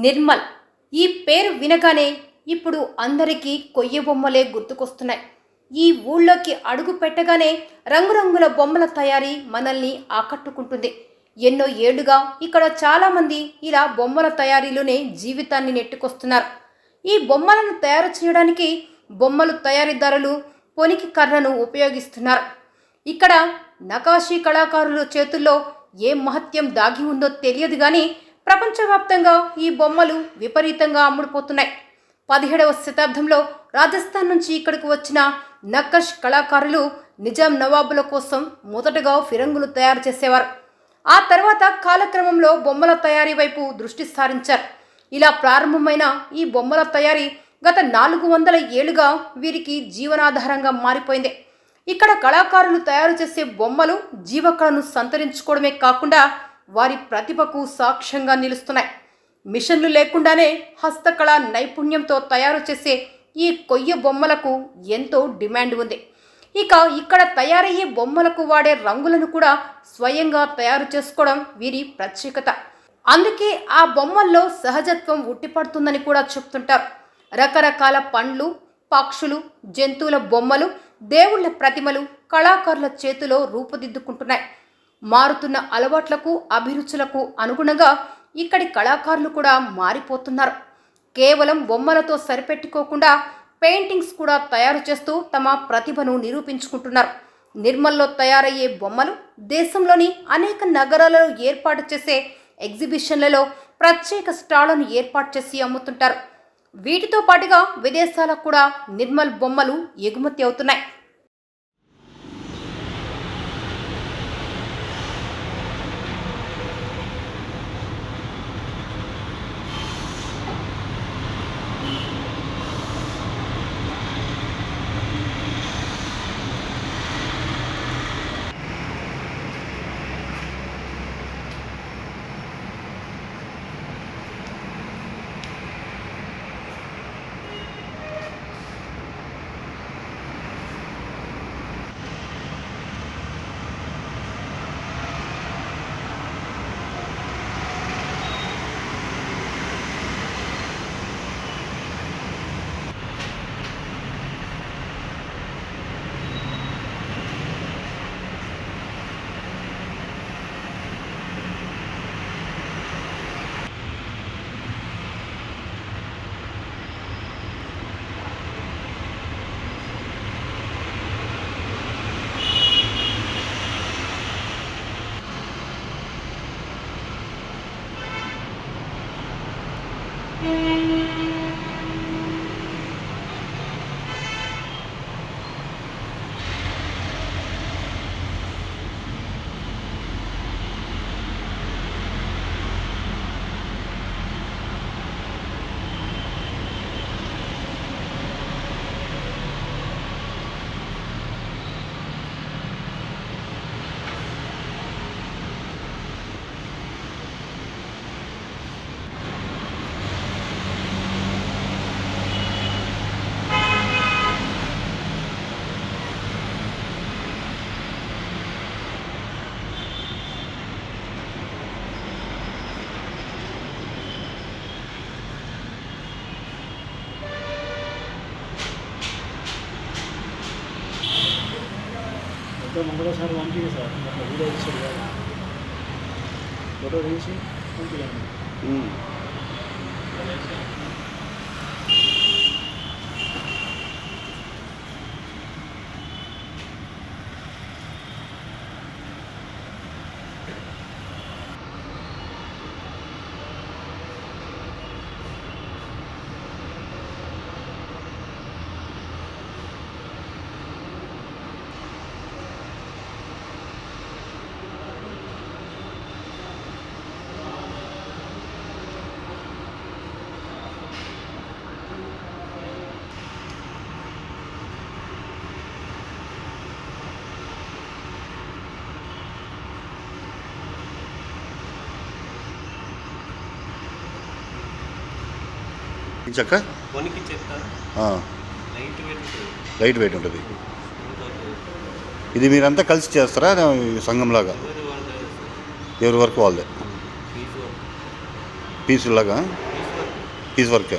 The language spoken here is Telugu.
నిర్మల్. ఈ పేరు వినగానే ఇప్పుడు అందరికీ కొయ్య బొమ్మలే గుర్తుకొస్తున్నాయి. ఈ ఊళ్ళోకి అడుగు పెట్టగానే రంగురంగుల బొమ్మల తయారీ మనల్ని ఆకట్టుకుంటుంది. ఎన్నో ఏళ్ళుగా ఇక్కడ చాలామంది ఇలా బొమ్మల తయారీలోనే జీవితాన్ని నెట్టుకొస్తున్నారు. ఈ బొమ్మలను తయారు చేయడానికి బొమ్మలు తయారీదారులు పొనికి కర్రను ఉపయోగిస్తున్నారు. ఇక్కడ నకాశీ కళాకారుల చేతుల్లో ఏ మహత్యం దాగి ఉందో తెలియదు కానీ ప్రపంచవ్యాప్తంగా ఈ బొమ్మలు విపరీతంగా అమ్ముడుపోతున్నాయి. పదిహేడవ శతాబ్దంలో రాజస్థాన్ నుంచి ఇక్కడికి వచ్చిన నక్కష్ కళాకారులు నిజాం నవాబుల కోసం మొదటగా ఫిరంగులు తయారు చేసేవారు. ఆ తర్వాత కాలక్రమంలో బొమ్మల తయారీ వైపు దృష్టి సారించారు. ఇలా ప్రారంభమైన ఈ బొమ్మల తయారీ గత నాలుగు వందల ఏళ్ళుగా వీరికి జీవనాధారంగా మారిపోయింది. ఇక్కడ కళాకారులు తయారు చేసే బొమ్మలు జీవకళను సంతరించుకోవడమే కాకుండా వారి ప్రతిభకు సాక్ష్యంగా నిలుస్తున్నాయి. మిషన్లు లేకుండానే హస్తకళ నైపుణ్యంతో తయారు చేసే ఈ కొయ్య బొమ్మలకు ఎంతో డిమాండ్ ఉంది. ఇక ఇక్కడ తయారయ్యే బొమ్మలకు వాడే రంగులను కూడా స్వయంగా తయారు చేసుకోవడం వీరి ప్రత్యేకత. అందుకే ఆ బొమ్మల్లో సహజత్వం ఉట్టిపడుతుందని కూడా చెప్తుంటారు. రకరకాల పండ్లు పక్షులు జంతువుల బొమ్మలు దేవుళ్ళ ప్రతిమలు కళాకారుల చేతిలో రూపుదిద్దుకుంటున్నాయి. మారుతున్న అలవాట్లకు అభిరుచులకు అనుగుణంగా ఇక్కడి కళాకారులు కూడా మారిపోతున్నారు. కేవలం బొమ్మలతో సరిపెట్టుకోకుండా పెయింటింగ్స్ కూడా తయారు చేస్తూ తమ ప్రతిభను నిరూపించుకుంటున్నారు. నిర్మల్లో తయారయ్యే బొమ్మలు దేశంలోని అనేక నగరాలలో ఏర్పాటు చేసే ఎగ్జిబిషన్లలో ప్రత్యేక స్టాళ్ళను ఏర్పాటు చేసి అమ్ముతుంటారు. వీటితో పాటుగా విదేశాలకు కూడా నిర్మల్ బొమ్మలు ఎగుమతి అవుతున్నాయి. Música మొత్తం ఒకటోసారి పంపింది సార్. వీడియో ఇచ్చాడు కదా. ఫోటో తీసి పంపించండి. చక్క చెత్త లైట్ వెయిట్ ఉంటుంది. ఇది మీరంతా కలిసి చేస్తారా? ఈ సంఘంలాగా? ఎవరి వరకు వాళ్ళదే? పీసులాగా పీస్ వర్క్